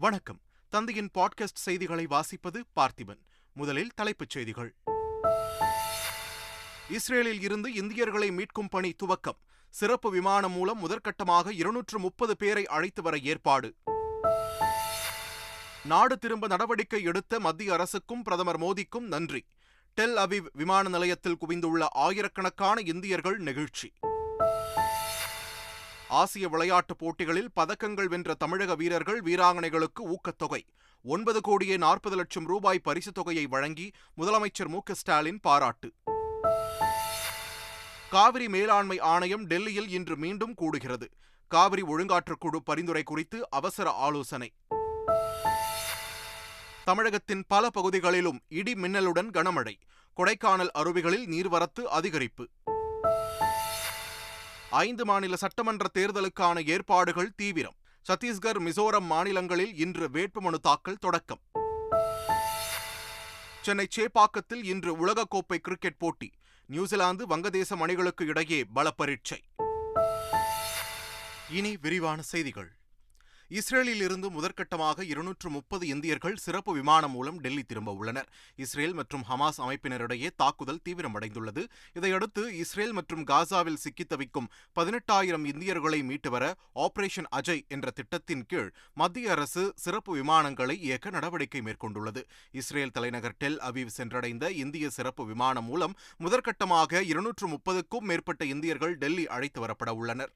வணக்கம். தந்தையின் பாட்காஸ்ட் செய்திகளை வாசிப்பது பார்த்திபன். முதலில் தலைப்புச் செய்திகள். இஸ்ரேலில் இருந்து இந்தியர்களை மீட்கும் பணி துவக்கம். சிறப்பு விமானம் மூலம் முதற்கட்டமாக இருநூற்று முப்பது பேரை அழைத்து வர ஏற்பாடு. நாடு திரும்ப நடவடிக்கை எடுத்த மத்திய அரசுக்கும் பிரதமர் மோடிக்கும் நன்றி. டெல் அவிவ் விமான நிலையத்தில் குவிந்துள்ள ஆயிரக்கணக்கான இந்தியர்கள் நெகிழ்ச்சி. ஆசிய விளையாட்டுப் போட்டிகளில் பதக்கங்கள் வென்ற தமிழக வீரர்கள் வீராங்கனைகளுக்கு ஊக்கத்தொகை. ஒன்பது கோடியே நாற்பது லட்சம் ரூபாய் பரிசுத் தொகையை வழங்கி முதலமைச்சர் மு. ஸ்டாலின் பாராட்டு. காவிரி மேலாண்மை ஆணையம் டெல்லியில் இன்று மீண்டும் கூடுகிறது. காவிரி ஒழுங்காற்றுக்குழு பரிந்துரை குறித்து அவசர ஆலோசனை. தமிழகத்தின் பல பகுதிகளிலும் இடி மின்னலுடன் கனமழை. கொடைக்கானல் அருவிகளில் நீர்வரத்து அதிகரிப்பு. ஐந்து மாநில சட்டமன்ற தேர்தலுக்கான ஏற்பாடுகள் தீவிரம். சத்தீஸ்கர் மிசோரம் மாநிலங்களில் இன்று வேட்புமனு தாக்கல் தொடக்கம். சென்னை சேப்பாக்கத்தில் இன்று உலகக்கோப்பை கிரிக்கெட் போட்டி. நியூசிலாந்து வங்கதேசம் அணிகளுக்கு இடையே பல பரீட்சை இனி விரிவான செய்திகள். இஸ்ரேலில் இருந்து முதற்கட்டமாக இருநூற்று முப்பது இந்தியர்கள் சிறப்பு விமானம் மூலம் டெல்லி திரும்ப உள்ளனர். இஸ்ரேல் மற்றும் ஹமாஸ் அமைப்பினரிடையே தாக்குதல் தீவிரமடைந்துள்ளது. இதையடுத்து இஸ்ரேல் மற்றும் காசாவில் சிக்கித் தவிக்கும் பதினெட்டாயிரம் இந்தியர்களை மீட்டு வர ஆபரேஷன் அஜய் என்ற திட்டத்தின் கீழ் மத்திய அரசு சிறப்பு விமானங்களை இயக்க நடவடிக்கை மேற்கொண்டுள்ளது. இஸ்ரேல் தலைநகர் டெல் அவீவ் சென்றடைந்த இந்திய சிறப்பு விமானம் மூலம் முதற்கட்டமாக இருநூற்று முப்பதுக்கும் மேற்பட்ட இந்தியர்கள் டெல்லி அழைத்து வரப்பட உள்ளனர்.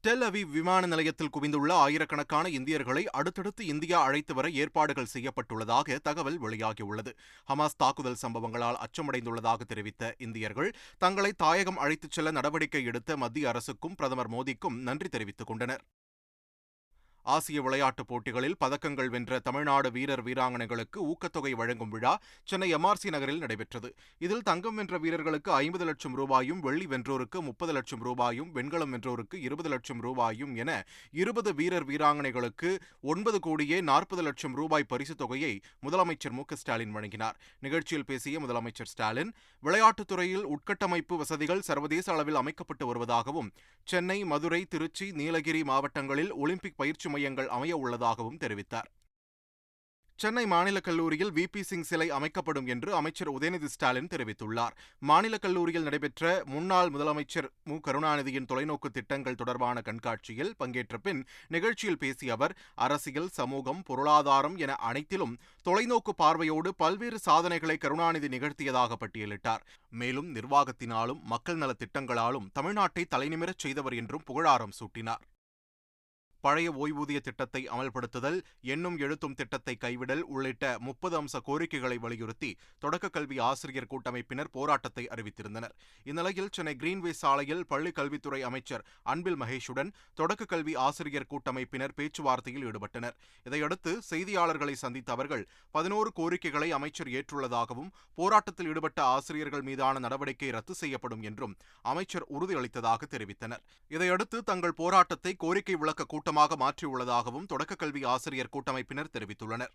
டெல் அவிவ் விமான நிலையத்தில் குவிந்துள்ள ஆயிரக்கணக்கான இந்தியர்களை அடுத்தடுத்து இந்தியா அழைத்து வர ஏற்பாடுகள் செய்யப்பட்டுள்ளதாக தகவல் வெளியாகியுள்ளது. ஹமாஸ் தாக்குதல் சம்பவங்களால் அச்சமடைந்துள்ளதாக தெரிவித்த இந்தியர்கள் தங்களை தாயகம் அழைத்துச் செல்ல நடவடிக்கை எடுத்த மத்திய அரசுக்கும் பிரதமர் மோடிக்கும் நன்றி தெரிவித்துக் கொண்டனர். ஆசிய விளையாட்டுப் போட்டிகளில் பதக்கங்கள் வென்ற தமிழ்நாடு வீரர் வீராங்கனைகளுக்கு ஊக்கத்தொகை வழங்கும் விழா சென்னை எம்ஆர்சி நகரில் நடைபெற்றது. இதில் தங்கம் வென்ற வீரர்களுக்கு ஐம்பது லட்சம் ரூபாயும் வெள்ளி வென்றோருக்கு முப்பது லட்சம் ரூபாயும் வெண்கலம் வென்றோருக்கு இருபது லட்சம் ரூபாயும் என இருபது வீரர் வீராங்கனைகளுக்கு ஒன்பது கோடியே நாற்பது லட்சம் ரூபாய் பரிசுத் தொகையை முதலமைச்சர் மு. ஸ்டாலின் வழங்கினார். நிகழ்ச்சியில் பேசிய முதலமைச்சர் ஸ்டாலின் விளையாட்டுத் துறையில் உட்கட்டமைப்பு வசதிகள் சர்வதேச அளவில் அமைக்கப்பட்டு வருவதாகவும் சென்னை மதுரை திருச்சி நீலகிரி மாவட்டங்களில் ஒலிம்பிக் பயிற்சி மையங்கள் அமைய உள்ளதாகவும் தெரிவித்தார். சென்னை மாநில கல்லூரியில் வி. பி. சிங் சிலை அமைக்கப்படும் என்று அமைச்சர் உதயநிதி ஸ்டாலின் தெரிவித்துள்ளார். மாநில கல்லூரியில் நடைபெற்ற முன்னாள் முதலமைச்சர் மு. கருணாநிதியின் தொலைநோக்கு திட்டங்கள் தொடர்பான கண்காட்சியில் பங்கேற்ற பின் நிகழ்ச்சியில் பேசிய அவர் அரசியல் சமூகம் பொருளாதாரம் என அனைத்திலும் தொலைநோக்கு பார்வையோடு பல்வேறு சாதனைகளை கருணாநிதி நிகழ்த்தியதாக பட்டியலிட்டார். மேலும் நிர்வாகத்தினாலும் மக்கள் நலத் திட்டங்களாலும் தமிழ்நாட்டை தலைநிமிரச் செய்தவர் என்றும் புகழாரம் சூட்டினார். பழைய ஓய்வூதிய திட்டத்தை அமல்படுத்துதல் எண்ணும் எழுத்தும் திட்டத்தை கைவிடல் உள்ளிட்ட முப்பது அம்ச கோரிக்கைகளை வலியுறுத்தி தொடக்க கல்வி ஆசிரியர் கூட்டமைப்பினர் போராட்டத்தை அறிவித்திருந்தனர். இந்நிலையில் சென்னை கிரீன்வே சாலையில் பள்ளிக் கல்வித்துறை அமைச்சர் அன்பில் மகேஷுடன் தொடக்க கல்வி ஆசிரியர் கூட்டமைப்பினர் பேச்சுவார்த்தையில் ஈடுபட்டனர். இதையடுத்து செய்தியாளர்களை சந்தித்த அவர்கள் பதினோரு கோரிக்கைகளை அமைச்சர் ஏற்றுள்ளதாகவும் போராட்டத்தில் ஈடுபட்ட ஆசிரியர்கள் மீதான நடவடிக்கை ரத்து செய்யப்படும் என்றும் அமைச்சர் உறுதியளித்ததாக தெரிவித்தனர். இதையடுத்து தங்கள் போராட்டத்தை கோரிக்கை விளக்க கூட்டம் கூட்டமாக மாற்றியுள்ளதாகவும் தொடக்க கல்வி ஆசிரியர் கூட்டமைப்பினர் தெரிவித்துள்ளனர்.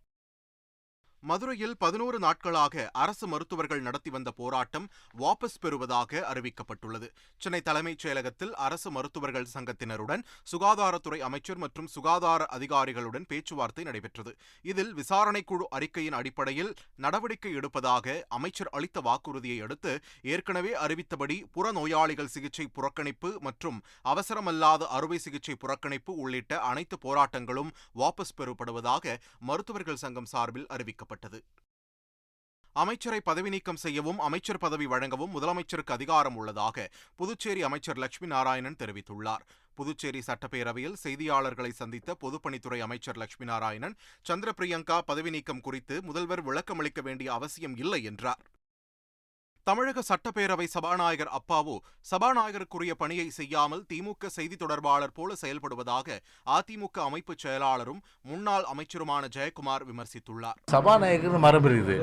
மதுரையில் பதினோரு நாட்களாக அரசு மருத்துவர்கள் நடத்தி வந்த போராட்டம் வாபஸ் பெறுவதாக அறிவிக்கப்பட்டுள்ளது. சென்னை தலைமைச் செயலகத்தில் அரசு மருத்துவர்கள் சங்கத்தினருடன் சுகாதாரத்துறை அமைச்சர் மற்றும் சுகாதார அதிகாரிகளுடன் பேச்சுவார்த்தை நடைபெற்றது. இதில் விசாரணைக்குழு அறிக்கையின் அடிப்படையில் நடவடிக்கை எடுப்பதாக அமைச்சர் அளித்த வாக்குறுதியை அடுத்து ஏற்கனவே அறிவித்தபடி புறநோயாளிகள் சிகிச்சை புறக்கணிப்பு மற்றும் அவசரமல்லாத அறுவை சிகிச்சை புறக்கணிப்பு உள்ளிட்ட அனைத்து போராட்டங்களும் வாபஸ் பெறப்படுவதாக மருத்துவர்கள் சங்கம் சார்பில் அறிவிக்கப்பட்டது செய்யப்பட்டது அமைச்சரை பதவி நீக்கம் செய்யவும் அமைச்சர் பதவி வழங்கவும் முதலமைச்சருக்கு அதிகாரம் உள்ளதாக புதுச்சேரி அமைச்சர் லட்சுமி நாராயணன் தெரிவித்துள்ளார். புதுச்சேரி சட்டப்பேரவையில் செய்தியாளர்களை சந்தித்த பொதுப்பணித்துறை அமைச்சர் லட்சுமி நாராயணன் சந்திர பிரியங்கா பதவி நீக்கம் குறித்து முதல்வர் விளக்கமளிக்க வேண்டிய அவசியம் இல்லை என்றார். தமிழக சட்டப்பேரவை சபாநாயகர் அப்பாவு சபாநாயகருக்குரிய பணியை செய்யாமல் திமுக செய்தி தொடர்பாளர் போல செயல்படுவதாக அதிமுக அமைப்பு செயலாளரும் முன்னாள் அமைச்சருமான ஜெயக்குமார் விமர்சித்துள்ளார். சபாநாயகர் மரபு இருக்குது.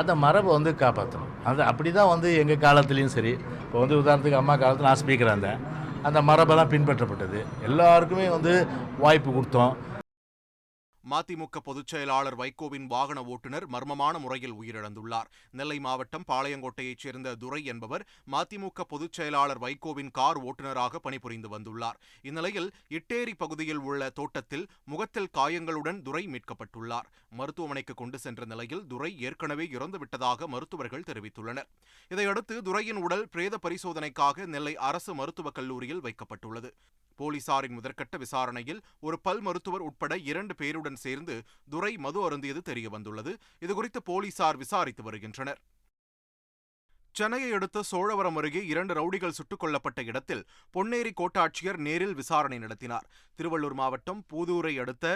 அந்த மரபை வந்து காப்பாற்றணும் அது அப்படி தான் வந்து எங்கள் காலத்துலேயும் சரி. இப்போ வந்து உதாரணத்துக்கு அம்மா காலத்தில் நான் ஸ்பீக்கராக இருந்தேன். அந்த மரபெல்லாம் பின்பற்றப்பட்டது. எல்லாருக்குமே வந்து வாய்ப்பு கொடுத்தோம். மதிமுக பொதுச் செயலாளர் வைகோவின் வாகன ஓட்டுநர் மர்மமான முறையில் உயிரிழந்துள்ளார். நெல்லை மாவட்டம் பாளையங்கோட்டையைச் சேர்ந்த துரை என்பவர் மதிமுக பொதுச் செயலாளர் வைகோவின் கார் ஓட்டுநராக பணிபுரிந்து வந்துள்ளார். இந்நிலையில் இட்டேரி பகுதியில் உள்ள தோட்டத்தில் முகத்தில் காயங்களுடன் துரை மீட்கப்பட்டுள்ளார். மருத்துவமனைக்கு கொண்டு சென்ற நிலையில் துரை ஏற்கனவே இறந்துவிட்டதாக மருத்துவர்கள் தெரிவித்துள்ளனர். இதையடுத்து துரையின் உடல் பிரேத பரிசோதனைக்காக நெல்லை அரசு மருத்துவக் கல்லூரியில் வைக்கப்பட்டுள்ளது. போலீசாரின் முதற்கட்ட விசாரணையில் ஒரு பல் மருத்துவர் உட்பட இரண்டு பேருடன் சேர்ந்து துரை மது அருந்தியது தெரியவந்துள்ளது இதுகுறித்து போலீசார் விசாரித்து வருகின்றனர். சென்னையை அடுத்த சோழவரம் அருகே இரண்டு ரவுடிகள் சுட்டுக் கொல்லப்பட்ட இடத்தில் பொன்னேரி கோட்டாட்சியர் நேரில் விசாரணை நடத்தினார். திருவள்ளூர் மாவட்டம் பூதூரை அடுத்த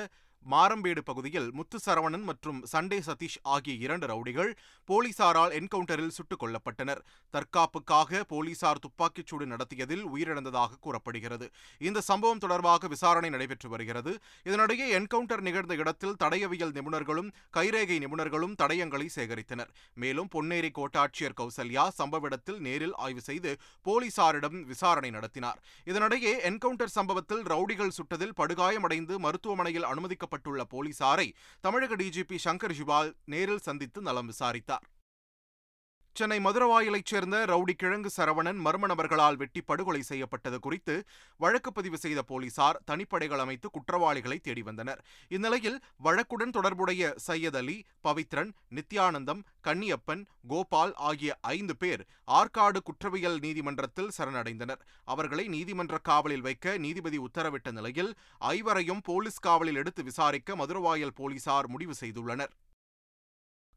மாரம்பேடு பகுதியில் முத்து சரவணன் மற்றும் சண்டே சதீஷ் ஆகிய இரண்டு ரவுடிகள் போலீசாரால் என்கவுண்டரில் சுட்டுக் கொல்லப்பட்டனர். தற்காப்புக்காக போலீசார் துப்பாக்கிச் சூடு நடத்தியதில் உயிரிழந்ததாக கூறப்படுகிறது. இந்த சம்பவம் தொடர்பாக விசாரணை நடைபெற்று வருகிறது. இதனிடையே என்கவுண்டர் நிகழ்ந்த இடத்தில் தடயவியல் நிபுணர்களும் கைரேகை நிபுணர்களும் தடயங்களை சேகரித்தனர். மேலும் பொன்னேரி கோட்டாட்சியர் கௌசல்யா சம்பவ இடத்தில் நேரில் ஆய்வு செய்து போலீசாரிடம் விசாரணை நடத்தினார். இதனிடையே என்கவுண்டர் சம்பவத்தில் ரவுடிகள் சுட்டதில் படுகாயமடைந்து மருத்துவமனையில் அனுமதிக்க அனுமதிக்கப்பட்டுள்ள போலீசாரை தமிழக டிஜிபி சங்கர் ஜிவால் நேரில் சந்தித்து நலம் விசாரித்தார் சென்னை மதுரவாயிலைச் சேர்ந்த ரவுடி கிழங்கு சரவணன் மர்ம நபர்களால் வெட்டி படுகொலை செய்யப்பட்டது குறித்து வழக்கு பதிவு செய்த போலீசார் தனிப்படைகள் அமைத்து குற்றவாளிகளை தேடி வந்தனர். இந்நிலையில் வழக்குடன் தொடர்புடைய சையத் அலி பவித்ரன் நித்யானந்தம் கன்னியப்பன் கோபால் ஆகிய ஐந்து பேர் ஆற்காடு குற்றவியல் நீதிமன்றத்தில் சரணடைந்தனர். அவர்களை நீதிமன்ற காவலில் வைக்க நீதிபதி உத்தரவிட்ட நிலையில் ஐவரையும் போலீஸ் காவலில் எடுத்து விசாரிக்க மதுரவாயல் போலீசார் முடிவு செய்துள்ளனர்.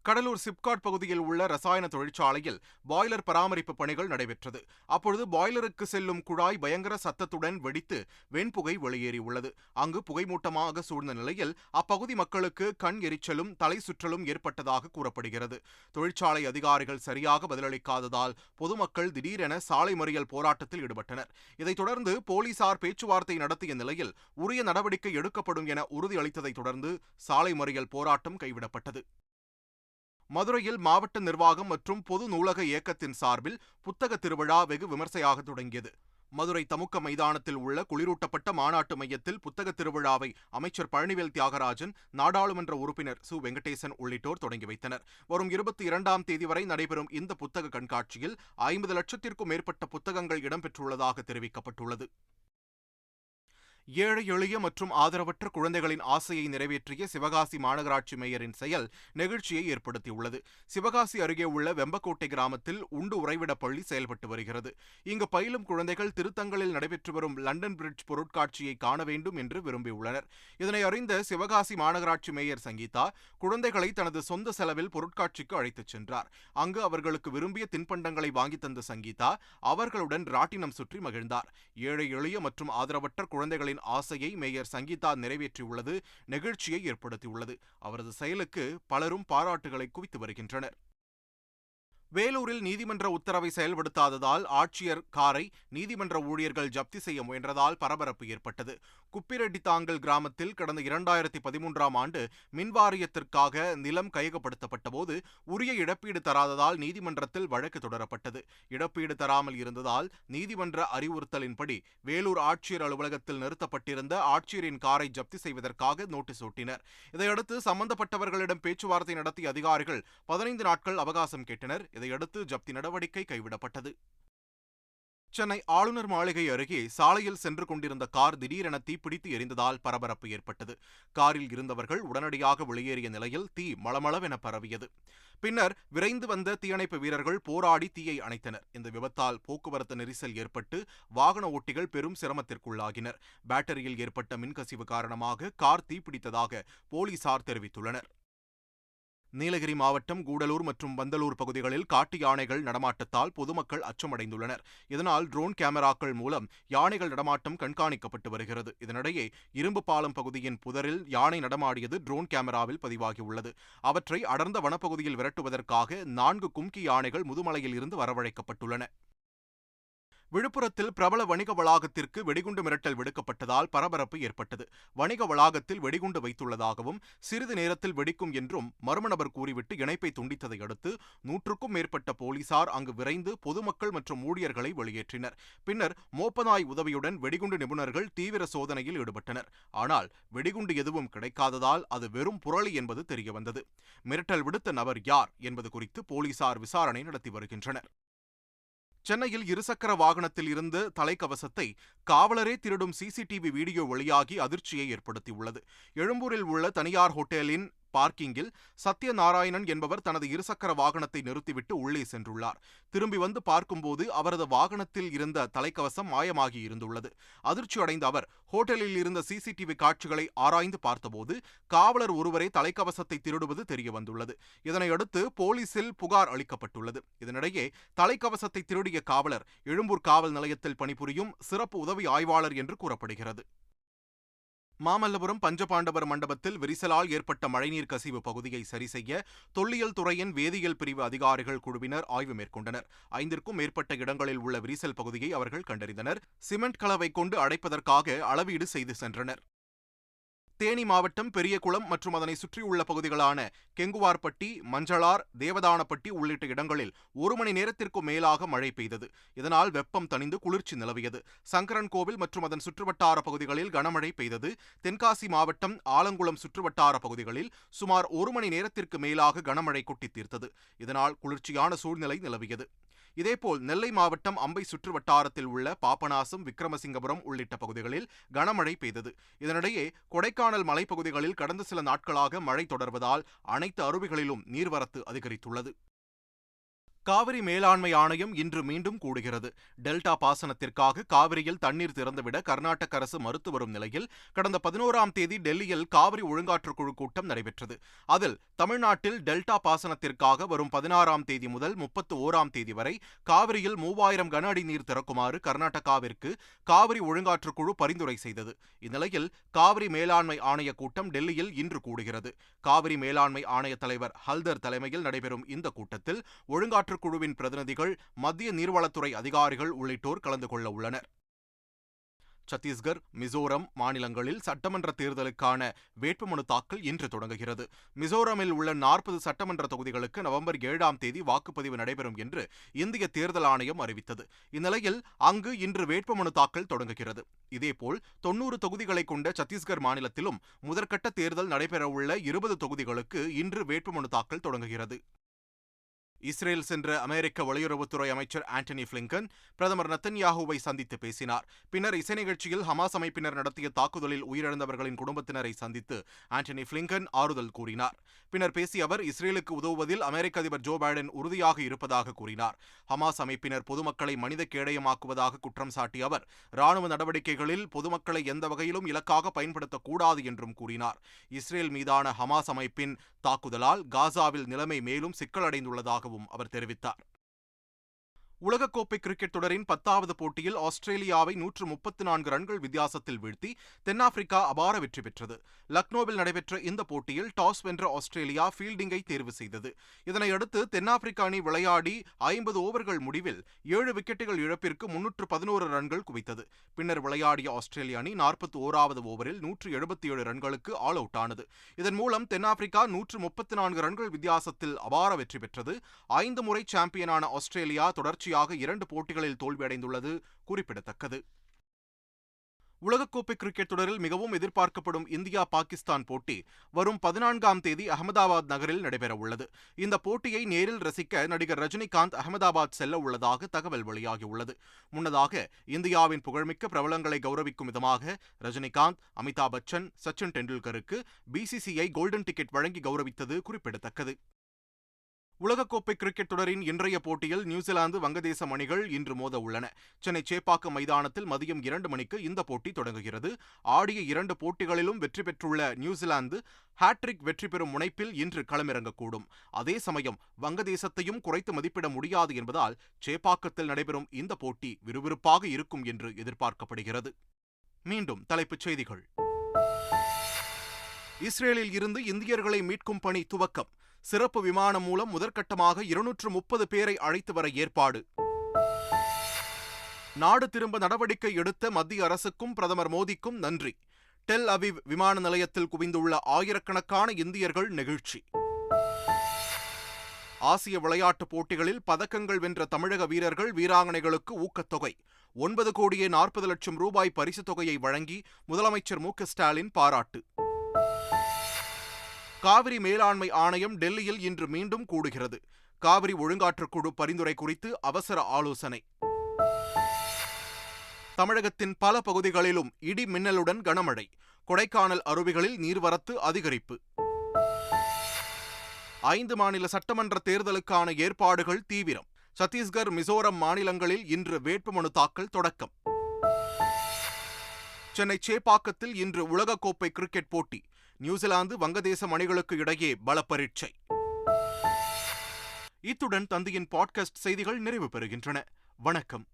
கடலூர் சிப்காட் பகுதியில் உள்ள ரசாயன தொழிற்சாலையில் பாய்லர் பராமரிப்பு பணிகள் நடைபெற்றது. அப்பொழுது பாய்லருக்கு செல்லும் குழாய் பயங்கர சத்தத்துடன் வெடித்து வெண்புகை வெளியேறியுள்ளது. அங்கு புகைமூட்டமாக சூழ்ந்த நிலையில் அப்பகுதி மக்களுக்கு கண் எரிச்சலும் தலை சுற்றலும் ஏற்பட்டதாக கூறப்படுகிறது. தொழிற்சாலை அதிகாரிகள் சரியாக பதிலளிக்காததால் பொதுமக்கள் திடீரென சாலை மறியல் போராட்டத்தில் ஈடுபட்டனர். இதைத் தொடர்ந்து போலீசார் பேச்சுவார்த்தை நடத்திய நிலையில் உரிய நடவடிக்கை எடுக்கப்படும் என உறுதியளித்ததைத் தொடர்ந்து சாலை மறியல் போராட்டம் கைவிடப்பட்டது. மதுரையில் மாவட்ட நிர்வாகம் மற்றும் பொது நூலக இயக்கத்தின் சார்பில் புத்தக திருவிழா வெகு விமர்சையாக தொடங்கியது. மதுரை தமுக்க மைதானத்தில் உள்ள குளிரூட்டப்பட்ட மாநாட்டு மையத்தில் புத்தக திருவிழாவை அமைச்சர் பழனிவேல் தியாகராஜன் நாடாளுமன்ற உறுப்பினர் சு. வெங்கடேசன் உள்ளிட்டோர் தொடங்கி வைத்தனர். வரும் இருபத்தி இரண்டாம் தேதி வரை நடைபெறும் இந்த புத்தக கண்காட்சியில் ஐம்பது லட்சத்திற்கும் மேற்பட்ட புத்தகங்கள் இடம்பெற்றுள்ளதாக தெரிவிக்கப்பட்டுள்ளது. ஏழை எளிய மற்றும் ஆதரவற்ற குழந்தைகளின் ஆசையை நிறைவேற்றிய சிவகாசி மாநகராட்சி மேயரின் செயல் நெகிழ்ச்சியை ஏற்படுத்தியுள்ளது. சிவகாசி அருகே உள்ள வெம்பக்கோட்டை கிராமத்தில் உண்டு உறைவிட பள்ளி செயல்பட்டு வருகிறது. இங்கு பயிலும் குழந்தைகள் திருத்தங்களில் நடைபெற்று வரும் லண்டன் பிரிட்ஜ் பொருட்காட்சியை காண வேண்டும் என்று விரும்பியுள்ளனர். இதனை அறிந்த சிவகாசி மாநகராட்சி மேயர் சங்கீதா குழந்தைகளை தனது சொந்த செலவில் பொருட்காட்சிக்கு அழைத்துச் சென்றார். அங்கு அவர்களுக்கு விரும்பிய தின்பண்டங்களை வாங்கி தந்த சங்கீதா அவர்களுடன் ராட்டினம் சுற்றி மகிழ்ந்தார். ஏழை எளிய மற்றும் ஆதரவற்ற குழந்தைகளின் மக்களின் ஆசையை மேயர் சங்கீதா நிறைவேற்றியுள்ளது நெகிழ்ச்சியை ஏற்படுத்தியுள்ளது. அவரது செயலுக்கு பலரும் பாராட்டுகளை குவித்து வருகின்றனர். வேலூரில் நீதிமன்ற உத்தரவை செயல்படுத்தாததால் ஆட்சியர் காரை நீதிமன்ற ஊழியர்கள் ஜப்தி செய்ய முயன்றதால் பரபரப்பு ஏற்பட்டது. குப்பிரெட்டித்தாங்கல் கிராமத்தில் கடந்த இரண்டாயிரத்தி பதிமூன்றாம் ஆண்டு மின்வாரியத்திற்காக நிலம் கையகப்படுத்தப்பட்ட போது உரிய இழப்பீடு தராததால் நீதிமன்றத்தில் வழக்கு தொடரப்பட்டது. இழப்பீடு தராமல் இருந்ததால் நீதிமன்ற அறிவுறுத்தலின்படி வேலூர் ஆட்சியர் அலுவலகத்தில் நிறுத்தப்பட்டிருந்த ஆட்சியரின் காரை ஜப்தி செய்வதற்காக நோட்டீஸ் ஒட்டினர். இதையடுத்து சம்பந்தப்பட்டவர்களிடம் பேச்சுவார்த்தை நடத்திய அதிகாரிகள் பதினைந்து நாட்கள் அவகாசம் கேட்டனர். இதையடுத்து ஜப்தி நடவடிக்கை கைவிடப்பட்டது. சென்னை ஆளுநர் மாளிகை அருகே சாலையில் சென்று கொண்டிருந்த கார் திடீரென தீப்பிடித்து எரிந்ததால் பரபரப்பு ஏற்பட்டது. காரில் இருந்தவர்கள் உடனடியாக வெளியேறிய நிலையில் தீ மளமளவென பரவியது. பின்னர் விரைந்து வந்த தீயணைப்பு வீரர்கள் போராடி தீயை அணைத்தனர். இந்த விபத்தால் போக்குவரத்து நெரிசல் ஏற்பட்டு வாகன ஓட்டிகள் பெரும் சிரமத்திற்குள்ளாகினர். பேட்டரியில் ஏற்பட்ட மின்கசிவு காரணமாக கார் தீப்பிடித்ததாக போலீசார் தெரிவித்துள்ளனர். நீலகிரி மாவட்டம் கூடலூர் மற்றும் வந்தலூர் பகுதிகளில் காட்டு யானைகள் நடமாட்டத்தால் பொதுமக்கள் அச்சமடைந்துள்ளனர். இதனால் ட்ரோன் கேமராக்கள் மூலம் யானைகள் நடமாட்டம் கண்காணிக்கப்பட்டு வருகிறது. இதனிடையே இரும்பு பாலம் பகுதியின் புதரில் யானை நடமாடியது ட்ரோன் கேமராவில் பதிவாகியுள்ளது. அவற்றை அடர்ந்த வனப்பகுதியில் விரட்டுவதற்காக நான்கு கும்கி யானைகள் முதுமலையில் இருந்து வரவழைக்கப்பட்டுள்ளன. விழுப்புரத்தில் பிரபல வணிக வளாகத்திற்கு வெடிகுண்டு மிரட்டல் விடுக்கப்பட்டதால் பரபரப்பு ஏற்பட்டது. வணிக வளாகத்தில் வெடிகுண்டு வைத்துள்ளதாகவும் சிறிது நேரத்தில் வெடிக்கும் என்றும் மர்ம நபர் கூறிவிட்டு இணைப்பை துண்டித்ததை அடுத்து நூற்றுக்கும் மேற்பட்ட போலீசார் அங்கு விரைந்து பொதுமக்கள் மற்றும் ஊழியர்களை வெளியேற்றினர். பின்னர் மோப்பநாய் உதவியுடன் வெடிகுண்டு நிபுணர்கள் தீவிர சோதனையில் ஈடுபட்டனர். ஆனால் வெடிகுண்டு எதுவும் கிடைக்காததால் அது வெறும் புரளி என்பது தெரியவந்தது. மிரட்டல் விடுத்த நபர் யார் என்பது குறித்து போலீசார் விசாரணை நடத்தி வருகின்றனர். சென்னையில் இருசக்கர வாகனத்தில் இருந்து தலைக்கவசத்தை காவலரே திருடும் சிசிடிவி வீடியோ வெளியாகி அதிர்ச்சியை ஏற்படுத்தியுள்ளது. எழும்பூரில் உள்ள தனியார் ஹோட்டலின் பார்க்கிங்கில் சத்யநாராயணன் என்பவர் தனது இருசக்கர வாகனத்தை நிறுத்திவிட்டு உள்ளே சென்றுள்ளார். திரும்பி வந்து பார்க்கும்போது அவரது வாகனத்தில் இருந்த தலைக்கவசம் மாயமாகி இருந்துள்ளது. அதிர்ச்சி அடைந்த அவர் ஹோட்டலில் இருந்த சிசிடிவி காட்சிகளை ஆராய்ந்து பார்த்தபோது காவலர் ஒருவரே தலைக்கவசத்தை திருடுவது தெரிய வந்துள்ளது இதனையடுத்து போலீசில் புகார் அளிக்கப்பட்டுள்ளது. இதனிடையே தலைக்கவசத்தை திருடிய காவலர் எழும்பூர் காவல் நிலையத்தில் பணிபுரியும் சிறப்பு உதவி ஆய்வாளர் என்று கூறப்படுகிறது. மாமல்லபுரம் பஞ்சபாண்டவர் மண்டபத்தில் விரிசலால் ஏற்பட்ட மழைநீர் கசிவு பகுதியை சரிசெய்ய தொல்லியல் துறையின் வேதியியல் பிரிவு அதிகாரிகள் குழுவினர் ஆய்வு மேற்கொண்டனர். ஐந்திற்கும் மேற்பட்ட இடங்களில் உள்ள விரிசல் பகுதியை அவர்கள் கண்டறிந்தனர். சிமெண்ட் கலவை கொண்டு அடைப்பதற்காக அளவீடு செய்து சென்றனர். தேனி மாவட்டம் பெரியகுளம் மற்றும் அதனை சுற்றியுள்ள பகுதிகளான கெங்குவார்பட்டி மஞ்சளார் தேவதானப்பட்டி உள்ளிட்ட இடங்களில் ஒரு மணி நேரத்திற்கும் மேலாக மழை பெய்தது. இதனால் வெப்பம் தணிந்து குளிர்ச்சி நிலவியது. சங்கரன் கோவில் மற்றும் அதன் சுற்றுவட்டார பகுதிகளில் கனமழை பெய்தது. தென்காசி மாவட்டம் ஆலங்குளம் சுற்றுவட்டார பகுதிகளில் சுமார் ஒரு மணி நேரத்திற்கு மேலாக கனமழை கொட்டித் தீர்த்தது. இதனால் குளிர்ச்சியான சூழ்நிலை நிலவியது. இதேபோல் நெல்லை மாவட்டம் அம்பை சுற்று வட்டாரத்தில் உள்ள பாபநாசம் விக்ரமசிங்கபுரம் உள்ளிட்ட பகுதிகளில் கனமழை பெய்தது. இதனிடையே கொடைக்கானல் மலைப்பகுதிகளில் கடந்த சில நாட்களாக மழை தொடர்வதால் அனைத்து அருவிகளிலும் நீர்வரத்து அதிகரித்துள்ளது. காவிரி மேலாண்மை ஆணையம் இன்று மீண்டும் கூடுகிறது. டெல்டா பாசனத்திற்காக காவிரியில் தண்ணீர் திறந்துவிட கர்நாடக அரசு மறுத்து வரும் நிலையில் கடந்த பதினோராம் தேதி டெல்லியில் காவிரி ஒழுங்காற்றுக்குழு கூட்டம் நடைபெற்றது. அதில் தமிழ்நாட்டில் டெல்டா பாசனத்திற்காக வரும் பதினாறாம் தேதி முதல் முப்பத்து ஓராம் தேதி வரை காவிரியில் மூவாயிரம் கன அடி நீர் திறக்குமாறு கர்நாடகாவிற்கு காவிரி ஒழுங்காற்றுக்குழு பரிந்துரை செய்தது. இந்நிலையில் காவிரி மேலாண்மை ஆணைய கூட்டம் டெல்லியில் இன்று கூடுகிறது. காவிரி மேலாண்மை ஆணைய தலைவர் ஹல்தர் தலைமையில் நடைபெறும் இந்த கூட்டத்தில் ஒழுங்காற்று குழுவின் பிரதிநிதிகள் மத்திய நீர்வளத்துறை அதிகாரிகள் உள்ளிட்டோர் கலந்து கொள்ள உள்ளனர். சத்தீஸ்கர் மிசோரம் மாநிலங்களில் சட்டமன்ற தேர்தலுக்கான வேட்புமனு தாக்கல் இன்று தொடங்குகிறது. மிசோரமில் உள்ள நாற்பது சட்டமன்ற தொகுதிகளுக்கு நவம்பர் ஏழாம் தேதி வாக்குப்பதிவு நடைபெறும் என்று இந்திய தேர்தல் ஆணையம் அறிவித்தது. இந்நிலையில் அங்கு இன்று வேட்புமனு தாக்கல் தொடங்குகிறது. இதேபோல் தொன்னூறு தொகுதிகளை கொண்ட சத்தீஸ்கர் மாநிலத்திலும் முதற்கட்ட தேர்தல் நடைபெறவுள்ள இருபது தொகுதிகளுக்கு இன்று வேட்புமனு தாக்கல் தொடங்குகிறது. இஸ்ரேல் சென்ற அமெரிக்க வெளியுறவுத்துறை அமைச்சர் ஆண்டனி பிளிங்கன் பிரதமர் நத்தன்யாகுவை சந்தித்து பேசினார். பின்னர் இசை நிகழ்ச்சியில் ஹமாஸ் அமைப்பினர் நடத்திய தாக்குதலில் உயிரிழந்தவர்களின் குடும்பத்தினரை சந்தித்து ஆண்டனி பிளிங்கன் ஆறுதல் கூறினார். பின்னர் பேசிய அவர் இஸ்ரேலுக்கு உதவுவதில் அமெரிக்க அதிபர் ஜோ பைடன் உறுதியாக இருப்பதாக கூறினார். ஹமாஸ் அமைப்பினர் பொதுமக்களை மனித கேடயமாக்குவதாக குற்றம் சாட்டிய அவர் ராணுவ நடவடிக்கைகளில் பொதுமக்களை எந்த வகையிலும் இலக்காக பயன்படுத்தக்கூடாது என்றும் கூறினார். இஸ்ரேல் மீதான ஹமாஸ் அமைப்பின் தாக்குதலால் காசாவில் நிலைமை மேலும் சிக்கலடைந்துள்ளதாக வருவதாகவும் அவர் தெரிவித்தார். உலகக்கோப்பை கிரிக்கெட் தொடரின் பத்தாவது போட்டியில் ஆஸ்திரேலியாவை நூற்று முப்பத்தி நான்கு ரன்கள் வித்தியாசத்தில் வீழ்த்தி தென்னாப்பிரிக்கா அபார வெற்றி பெற்றது. லக்னோவில் நடைபெற்ற இந்த போட்டியில் டாஸ் வென்ற ஆஸ்திரேலியா ஃபீல்டிங்கை தேர்வு செய்தது. இதனையடுத்து தென்னாப்பிரிக்க அணி விளையாடி ஐம்பது ஓவர்கள் முடிவில் ஏழு விக்கெட்டுகள் இழப்பிற்கு முன்னூற்று பதினோரு ரன்கள் குவித்தது. பின்னர் விளையாடிய ஆஸ்திரேலிய அணி நாற்பத்தி ஓராவது ஓவரில் நூற்று எழுபத்தி ஏழு ரன்களுக்கு ஆல் அவுட் ஆனது. இதன் மூலம் தென்னாப்பிரிக்கா நூற்று முப்பத்தி நான்கு ரன்கள் வித்தியாசத்தில் அபார வெற்றி பெற்றது. ஐந்து முறை சாம்பியனான ஆஸ்திரேலியா தொடர்ச்சி தொடர்ச்சியாக இரண்டு போட்டிகளில் தோல்வியடைந்துள்ளது குறிப்பிடத்தக்கது. உலகக்கோப்பை கிரிக்கெட் தொடரில் மிகவும் எதிர்பார்க்கப்படும் இந்தியா பாகிஸ்தான் போட்டி வரும் பதினான்காம் தேதி அகமதாபாத் நகரில் நடைபெறவுள்ளது இந்த போட்டியை நேரில் ரசிக்க நடிகர் ரஜினிகாந்த் அகமதாபாத் செல்ல உள்ளதாக தகவல் வெளியாகியுள்ளது. முன்னதாக இந்தியாவின் புகழ்மிக்க பிரபலங்களை கௌரவிக்கும் விதமாக ரஜினிகாந்த் அமிதாப் பச்சன் சச்சின் டெண்டுல்கருக்கு பிசிசிஐ கோல்டன் டிக்கெட் வழங்கி கௌரவித்தது குறிப்பிடத்தக்கது. உலகக்கோப்பை கிரிக்கெட் தொடரின் இன்றைய போட்டியில் நியூசிலாந்து வங்கதேசம் அணிகள் இன்று மோத உள்ளன சென்னை சேப்பாக்கம் மைதானத்தில் மதியம் இரண்டு மணிக்கு இந்த போட்டி தொடங்குகிறது. ஆடிய இரண்டு போட்டிகளிலும் வெற்றி பெற்றுள்ள நியூசிலாந்து ஹாட்ரிக் வெற்றி பெறும் முனைப்பில் இன்று களமிறங்கக்கூடும். அதே சமயம் வங்கதேசத்தையும் குறைத்து மதிப்பிட முடியாது என்பதால் சேப்பாக்கத்தில் நடைபெறும் இந்த போட்டி விறுவிறுப்பாக இருக்கும் என்று எதிர்பார்க்கப்படுகிறது. மீண்டும் தலைப்புச் செய்திகள். இஸ்ரேலில் இருந்து இந்தியர்களை மீட்கும் பணி துவக்கம். சிறப்பு விமானம் மூலம் முதற்கட்டமாக இருநூற்று முப்பது பேரை அழைத்து வர ஏற்பாடு. நாடு திரும்ப நடவடிக்கை எடுத்த மத்திய அரசுக்கும் பிரதமர் மோடிக்கும் நன்றி. டெல் அவிவ் விமான நிலையத்தில் குவிந்துள்ள ஆயிரக்கணக்கான இந்தியர்கள் நெகிழ்ச்சி. ஆசிய விளையாட்டுப் போட்டிகளில் பதக்கங்கள் வென்ற தமிழக வீரர்கள் வீராங்கனைகளுக்கு ஊக்கத்தொகை. ஒன்பது கோடியே நாற்பது லட்சம் ரூபாய் பரிசுத் தொகையை வழங்கி முதலமைச்சர் மு ஸ்டாலின் பாராட்டு. காவிரி மேலாண்மை ஆணையம் டெல்லியில் இன்று மீண்டும் கூடுகிறது. காவிரி ஒழுங்காற்றுக்குழு பரிந்துரை குறித்து அவசர ஆலோசனை. தமிழகத்தின் பல பகுதிகளிலும் இடி மின்னலுடன் கனமழை. கொடைக்கானல் அருவிகளில் நீர்வரத்து அதிகரிப்பு. ஐந்து மாநில சட்டமன்ற தேர்தலுக்கான ஏற்பாடுகள் தீவிரம். சத்தீஸ்கர் மிசோரம் மாநிலங்களில் இன்று வேட்புமனு தாக்கல் தொடக்கம். சென்னை சேப்பாக்கத்தில் இன்று உலகக்கோப்பை கிரிக்கெட் போட்டி. நியூசிலாந்து வங்கதேசம் அணிகளுக்கு இடையே பல பரீட்சை இத்துடன் தந்தையின் பாட்காஸ்ட் செய்திகள் நிறைவு பெறுகின்றன. வணக்கம்.